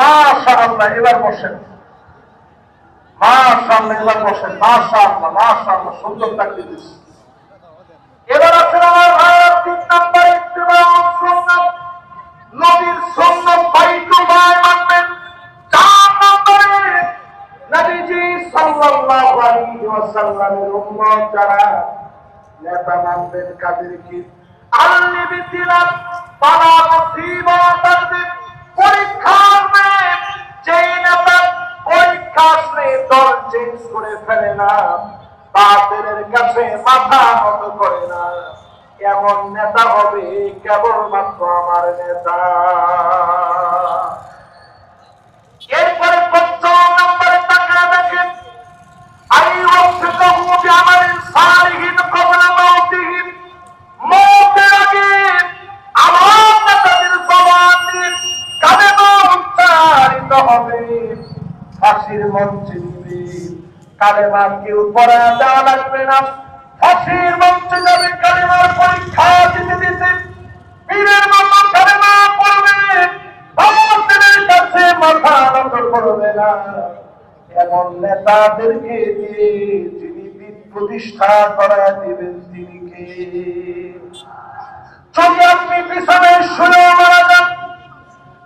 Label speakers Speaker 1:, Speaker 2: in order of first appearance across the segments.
Speaker 1: মাশাআল্লাহ, এবার বসেন। মাশাআল্লাহ এবার আছেন আমার ভাইয়ের তিন নম্বর ইত্তেবা সুন্নাত। নবীর বায় মানবেন। চার নম্বরে নেতা মানবেন কাদেরকে আল্লি বিতিলাত পালা মুসিবত আসবে পরীক্ষা আসবে যেই নেতা পরীক্ষা আসলে দল চেঞ্জ করে ফেলে না বাতিলের কাছে মাথা নত করে না। এমন নেতা হবে কেবলমাত্র আমার নেতা। হবে। ফাঁসির মঞ্চে নিবে কালেমা কেউ পড়া দেওয়া লাগবে না। ফাঁসির মঞ্চে যাবে, কালেমার পরীক্ষা দিতে দিতে মতো কালেমা পড়বে। কাছে মাথা করবে না। এমন নেতাদেরকে দিয়ে যিনি প্রতিষ্ঠা করা দেবেন, তিনি কে? যদি আপনি বিছানায় শুয়েও মারা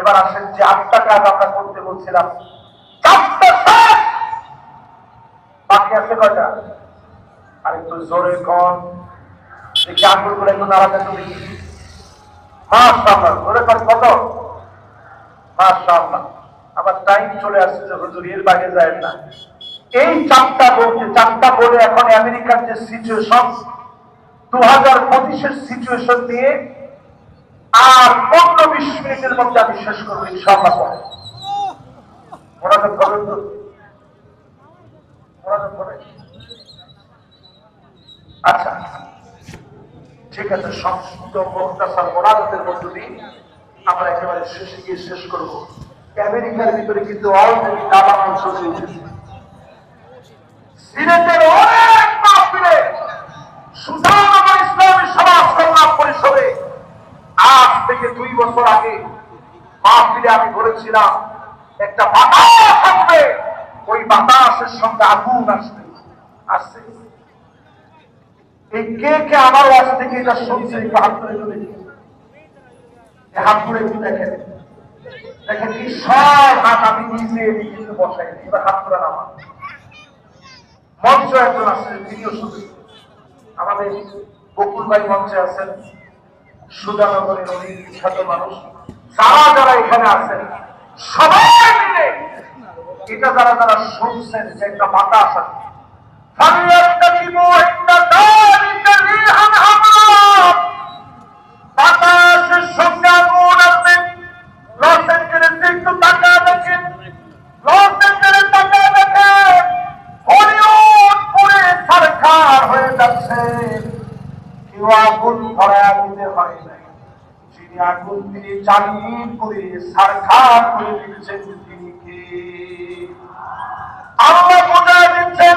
Speaker 1: এবার আসেন যে আটটা কাজ আমরা করতে বলছিলাম। বাকি আছে কয়টা? আর একটু জোরে কন। দেখি আঙ্গুল একটু মাশাআল্লাহ, জোরে কর কত? আবার টাইম চলে আসছে যে হুজুর, এর বাইরে যায় না। এই চারটা বলতে চারটা বলে এখন আমেরিকার যে সিচুয়েশন দু হাজার পঁচিশের সিচুয়েশন দিয়ে আর বিশ মিনিটের মধ্যে আমি শেষ করব করবেন আচ্ছা ঠিক আছে সংস্কৃত মহতাসার মধ্য দিয়ে আমরা একেবারে শেষে গিয়ে শেষ করব। আমেরিকার ভিতরে কিন্তু চলে উঠেছে সিলেটের মাহফিলে সুধানগর ইসলামী সমাজ কল্যাণ পরিষদে আজ থেকে দুই বছর আগে মাহফিলে আমি বলেছিলাম একটা বাতাস আসবে ওই বাতাসের সঙ্গে আগুন আসবে। আসছে। এই কে কে আমার কাছ থেকে এটা শুনছে হাত একটু হাত একটু দেখেন। দেখেন এই সব হাত আমি নিজে নিজে বসাই এবার হাত করে নামা মঞ্চ একজন আছেন তিনিও শুধু আমাদের বকুল ভাই মঞ্চে আছেন। সুজানগরের অনেক বিখ্যাত মানুষ। যারা যারা এখানে আছেন, সবাই মিলে এটা যারা যারা শুনছেন যে একটা বাতাস আছে আগুন ধরা দিতে হয় যিনি আগুন তিনি চালিয়ে করে সরকার করে দিচ্ছেন তিনি কে? আল্লাহ বোঝা দিচ্ছেন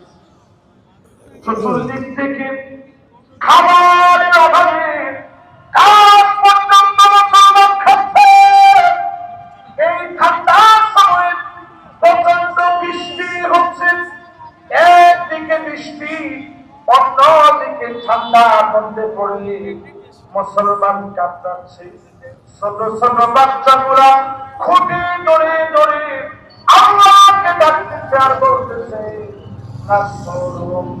Speaker 1: চতুর্দিক থেকে খাবারের অভাবে কাজ পর্যন্ত মুসলমান খাচ্ছে এই ঠান্ডার সময় প্রচণ্ড বৃষ্টি হচ্ছে। একদিকে বৃষ্টি, অন্যদিকে ঠান্ডার মধ্যে পড়ে মুসলমান কাঁপছে ছোট ছোট বাচ্চাগুলা খুঁটি ধরে ধরে আল্লাহকে ডাকতেছে বলতেছে নাসরুম মিনাল্লাহি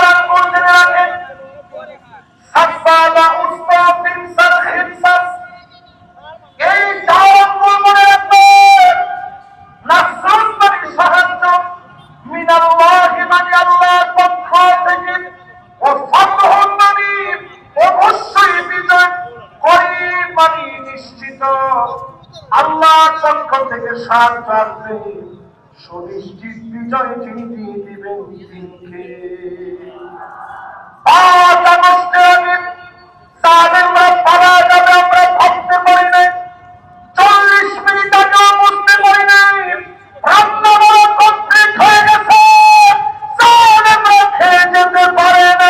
Speaker 1: সাহায্য আসবে সুনিশ্চিত বিজয় তিনি দিয়ে দিবেন দিনকে পাঁচ আমরা চল্লিশ মিনিট আগেও বুঝতে পারি নাই। রান্না বাড়া কমপ্লিট হয়ে সাহেবরা খেয়ে যেতে পারে না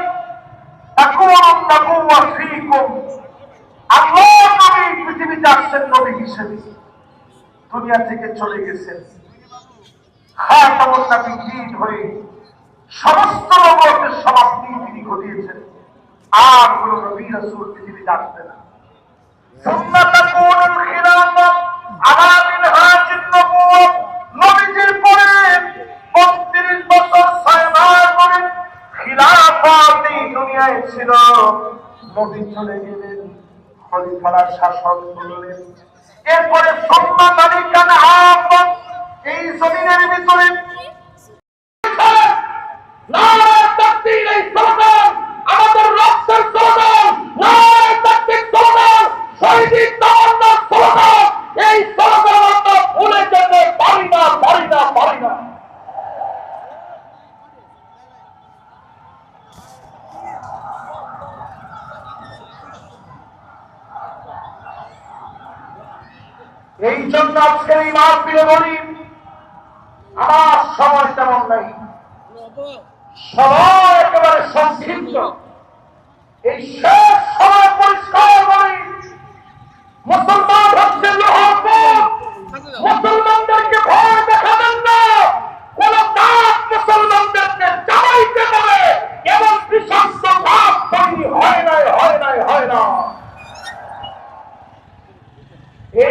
Speaker 1: আল্লাহ দুনিয়া থেকে চলে গেছেন। হয়ে সমস্ত নবতের সমাপ্তি তিনি ঘটিয়েছেন। আর কোন নবী রাসূল পৃথিবীতে আসবে না। সুন্নাতাকুনুল খিলাফত পরে বছর সাহেব করেন খিলাফত এই দুনিয়ায় ছিল। নবী চলে গেলেন, খলিফারা শাসন করলেন। এরপরে সন্না তালিকান আহ্বান এই জমিনের ভিতরে। আমাদের রক্তের স্লোগান নারায় তাকবীর স্লোগান শহীদের তামান্নার স্লোগান এই স্লোগান আমরা ভুলে যেতে পারি না পারি না পারি না এই জন্য আজকে এই মাহফিলে বলি, আমার সময় তেমন নাই। সময় একেবারে সংক্ষিপ্ত। এই শেষ সময় পরিষ্কার বলি, মুসলমান হচ্ছে মুসলমানদেরকে ভয় দেখাবেন না। কোন কাজ মুসলমানদেরকে চালাইতে পারে এমন নাই হয় নাই, হয় না এই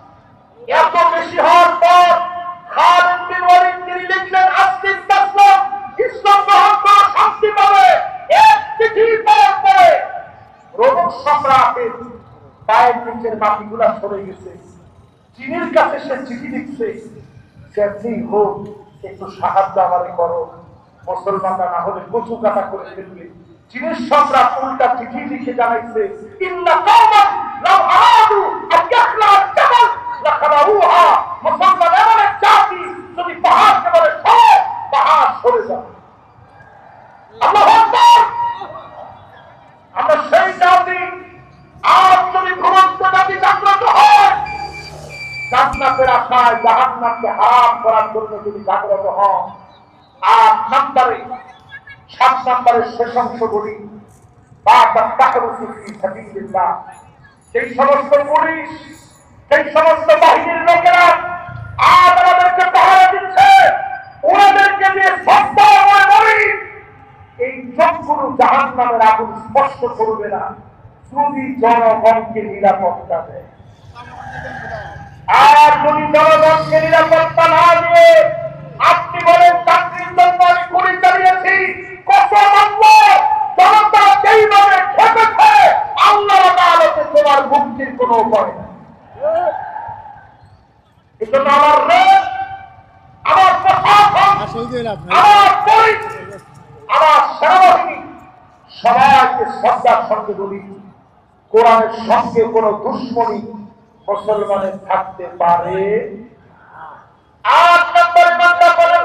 Speaker 1: এত বেশি হওয়ার পর কাছে সে চিঠি লিখছে হোক সাহায্য আমাদের মুসলমানরা না হলে কচু কাটা করে ফেলবে। চীনের সম্রাট উল্টা চিঠি লিখে জানাইছে, ইন্না আরাদু আন ইয়াখলা জাবাল লাখালাউহা মুসলমান এমন এক জাতি যদি পাহাড়কে বলে সরে পাহাড় সরে যাবে আল্লাহু আকবার আমরা সেই জাতি আজ যদি ঘুমন্ত জাতি জাগ্রত হয় জান্নাতের আশা আত্মায় জাহান নামকে হারাম করার জন্য যদি জাগ্রত হন আট নম্বরে, সাত নম্বরের শেষ অংশ বলি বা সেই সমস্ত পুলিশ, সেই সমস্ত বাহিনীর লোকেরা আজ আমাদেরকে পাহারা দিচ্ছে। ওনাদেরকে দিয়ে সস্তা এই চোখগুলো জাহান নামের আগুন স্পষ্ট করবে না। যদি জনগণকে নিরাপত্তা দেয় আর যদি জনগণকে নিরাপত্তা না দিয়ে আপনি বলেন চাকরির জন্য আমি গুলি চালিয়েছি কত নম্বর জনতা যেইভাবে খেপেছে আল্লাহ আদালতে তোমার মুক্তির কোনো উপায় নেই। এজন্য আমার রেল আমার প্রশাসন আমার পুলিশ আমার সেনাবাহিনী সবাইকে শ্রদ্ধার সঙ্গে বলি কোরআনের সঙ্গে কোন দুশ্মনী মুসলমানের থাকতে পারে। আট নম্বর বান্দা বলে